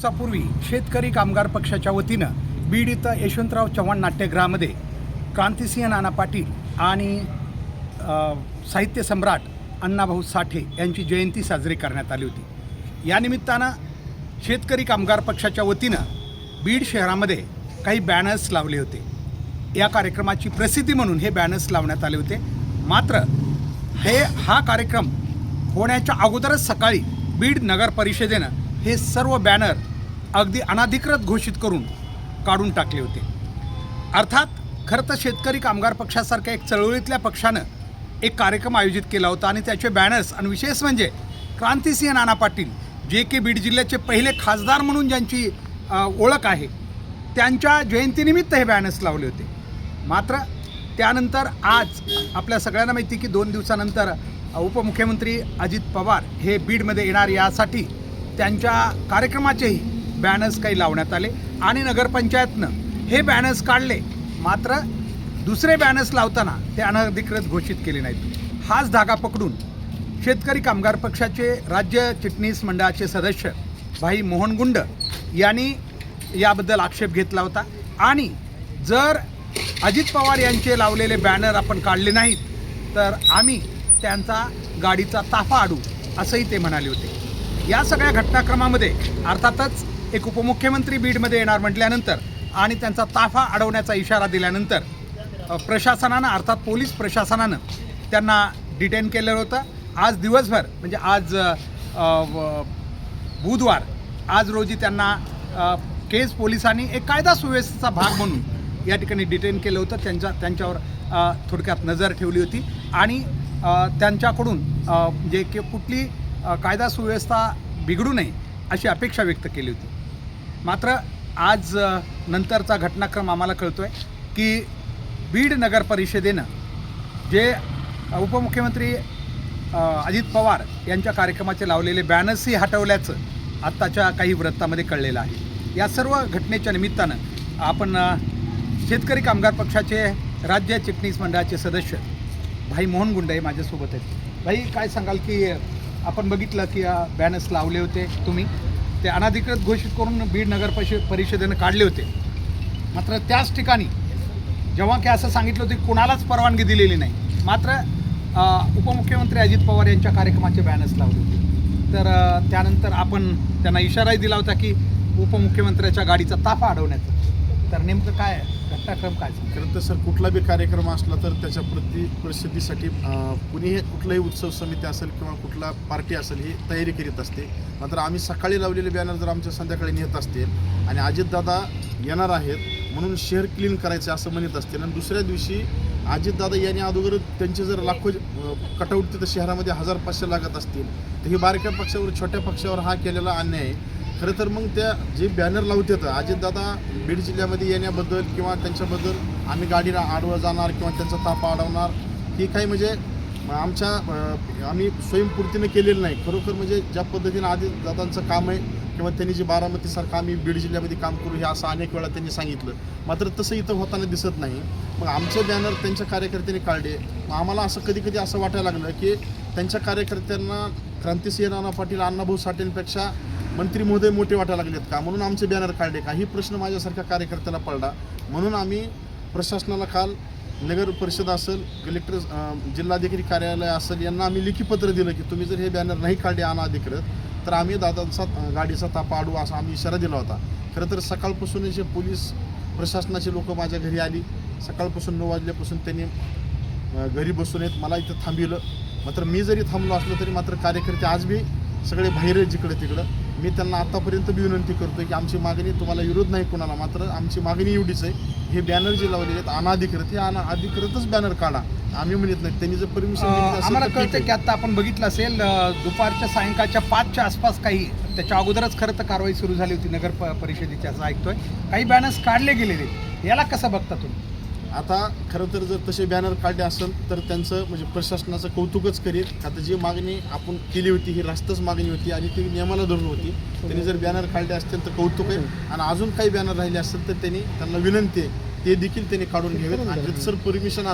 दिवसापूर्वी शेतकरी कामगार पक्षाच्या वतीनं बीड इथं यशवंतराव चव्हाण नाट्यगृहामध्ये क्रांतिसिंह नाना पाटील आणि साहित्य सम्राट अण्णाभाऊ साठे यांची जयंती साजरी करण्यात आली होती. या निमित्तानं शेतकरी कामगार पक्षाच्या वतीनं बीड शहरामध्ये काही बॅनर्स लावले होते. या कार्यक्रमाची प्रसिद्धी म्हणून हे बॅनर्स लावण्यात आले होते. मात्र हे हा कार्यक्रम होण्याच्या अगोदरच सकाळी बीड नगर परिषदेनं हे सर्व बॅनर अगदी अनाधिकृत घोषित करून काढून टाकले होते. अर्थात खरं तर शेतकरी कामगार पक्षासारख्या एक चळवळीतल्या पक्षानं एक कार्यक्रम आयोजित केला होता आणि त्याचे बॅनर्स आणि विशेष म्हणजे क्रांतिसिंह नाना पाटील जे की बीड जिल्ह्याचे पहिले खासदार म्हणून ज्यांची ओळख आहे त्यांच्या जयंतीनिमित्त हे बॅनर्स लावले होते. मात्र त्यानंतर आज आपल्या सगळ्यांना माहिती की दोन दिवसानंतर उपमुख्यमंत्री अजित पवार हे बीडमध्ये येणार यासाठी त्यांच्या कार्यक्रमाचेही बॅनर्स काही लावण्यात आले आणि नगरपंचायतनं हे बॅनर्स काढले. मात्र दुसरे बॅनर्स लावताना ते अनधिकृत घोषित केले नाहीत. हाच धागा पकडून शेतकरी कामगार पक्षाचे राज्य चिटणीस मंडळाचे सदस्य भाई मोहन गुंड यांनी याबद्दल आक्षेप घेतला होता. आणि जर अजित पवार यांचे लावलेले बॅनर आपण काढले नाहीत तर आम्ही त्यांचा गाडीचा ताफा आडू असंही ते म्हणाले होते. या सगळ्या घटनाक्रमामध्ये अर्थातच एक उपमुख्यमंत्री बीडमध्ये येणार म्हटल्यानंतर आणि त्यांचा ताफा अडवण्याचा इशारा दिल्यानंतर प्रशासनानं अर्थात पोलीस प्रशासनानं त्यांना डिटेन केलं होतं. आज दिवसभर म्हणजे आज व- बुधवार आज रोजी त्यांना केस केज पोलिसांनी एक कायदा सुव्यवस्थेचा भाग म्हणून या ठिकाणी डिटेन केलं होतं. त्यांच्या त्यांच्यावर थोडक्यात नजर ठेवली होती. आणि त्यांच्याकडून जे म्हणजे की कुठली कायदा सुव्यवस्था बिघडू नये अशी अपेक्षा व्यक्त केली होती. मात्र आज नंतरचा घटनाक्रम आम्हाला कळतो आहे की बीड नगर परिषदेनं जे उपमुख्यमंत्री अजित पवार यांच्या कार्यक्रमाचे लावलेले बॅनर्सही हटवल्याचं आत्ताच्या काही वृत्तामध्ये कळलेलं आहे. या सर्व घटनेच्या निमित्तानं आपण शेतकरी कामगार पक्षाचे राज्य चिटणीस मंडळाचे सदस्य भाई मोहन गुंडे माझ्यासोबत आहेत. भाई काय सांगाल की आपण बघितलं की बॅनर्स लावले होते तुम्ही. ते अनाधिकृत घोषित करून बीड नगर परिष- परिषदेनं काढले होते. मात्र त्याच ठिकाणी जेव्हा की असं सांगितलं होतं की कुणालाच परवानगी दिलेली नाही मात्र उपमुख्यमंत्री अजित पवार यांच्या कार्यक्रमाचे बॅनर्स लावले होते. तर त्यानंतर आपण त्यांना इशाराही दिला होता की उपमुख्यमंत्र्याच्या गाडीचा ताफा अडवण्याचा. तर नेमकं काय आहे? घटनाक्रम काय खरं तर सर कुठला बी कार्यक्रम असला तर त्याच्या प्रति प्रसिद्धीसाठी कुणीही कुठलाही उत्सव समिती असेल किंवा कुठला पार्टी असेल ही तयारी करीत असते. मात्र आम्ही सकाळी लावलेले बॅनर जर आमच्या संध्याकाळी नेत असतील आणि अजितदादा येणार आहेत म्हणून शहर क्लीन करायचे असं म्हणत असतील आणि दुसऱ्या दिवशी अजितदादा यांनी अगोदर त्यांचे जर लाखो कटआउट तिथं शहरामध्ये हजार पाचशे लागत असतील तर ही बारक्या पक्षावर छोट्या पक्षावर हा केलेला अन्याय. आहे खरं तर मग त्या जे बॅनर लावतात अजितदादा बीड जिल्ह्यामध्ये येण्याबद्दल किंवा त्यांच्याबद्दल आम्ही गाडीला आडवं जाणार किंवा त्यांचा ताप अडवणार ही काही म्हणजे आमच्या आम्ही स्वयंपूर्तीनं केलेलं नाही. खरोखर म्हणजे ज्या पद्धतीनं अजितदादांचं काम आहे किंवा त्यांनी जे बारामतीसारखं आम्ही बीड जिल्ह्यामध्ये काम करू हे असं अनेक वेळा त्यांनी सांगितलं. मात्र तसं इथं होताना दिसत नाही. मग आमचे बॅनर त्यांच्या कार्यकर्त्यांनी काढले. मग आम्हाला असं कधी कधी असं वाटायला लागलं की त्यांच्या कार्यकर्त्यांना क्रांतिसिंह राणा पाटील अण्णाभाऊ साठेंपेक्षा मंत्री महोदय मोठे वाटायला लागलेत का? म्हणून आमचे बॅनर काढले का? ही प्रश्न माझ्यासारख्या कार्यकर्त्याला पडला. म्हणून आम्ही प्रशासनाला काल नगर परिषद असेल कलेक्टर जिल्हाधिकारी कार्यालय असेल यांना आम्ही लिखीपत्र दिलं की तुम्ही जर हे बॅनर नाही काढले अनाधिकृत तर आम्ही दादांचा गाडीचा तापा अडू असा आम्ही इशारा दिला होता. खरं तर सकाळपासून जे पोलीस प्रशासनाचे लोक माझ्या घरी आली. सकाळपासून नऊ वाजल्यापासून त्यांनी घरी बसून येत मला इथं थांबिलं मात्र मी जरी थांबलो असलो तरी मात्र कार्यकर्ते आज बी सगळे बाहेर जिकडं तिकडं मी त्यांना आतापर्यंत बी विनंती करतोय की आमची मागणी तुम्हाला विरोध नाही कोणाला मात्र आमची मागणी एवढीच आहे. हे बॅनर जे लावलेले आहेत अनाधिकृत हे अनाधिकृतच बॅनर काढा. आम्ही म्हणत नाही त्यांनी जर परमिशन आम्हाला कळतं की आता आपण बघितलं असेल दुपारच्या सायंकाळच्या पाचच्या आसपास काही त्याच्या अगोदरच खरं तर कारवाई सुरू झाली होती नगर परिषदेची असं ऐकतोय. काही बॅनर्स काढले गेलेले याला कसं बघता तुम्ही? आता खरं तर जर तसे बॅनर काढले असेल तर त्यांचं म्हणजे प्रशासनाचं कौतुकच करीत आता जी मागणी आपण केली होती ही रास्तच मागणी होती आणि ती नियमाला धरून होती. त्यांनी जर बॅनर काढले असतील तर कौतुक आहे. आणि अजून काही बॅनर राहिले असतील तर त्यांनी त्यांना विनंती आहे ते देखील त्यांनी काढून घ्यावेत. आणि जर परमिशन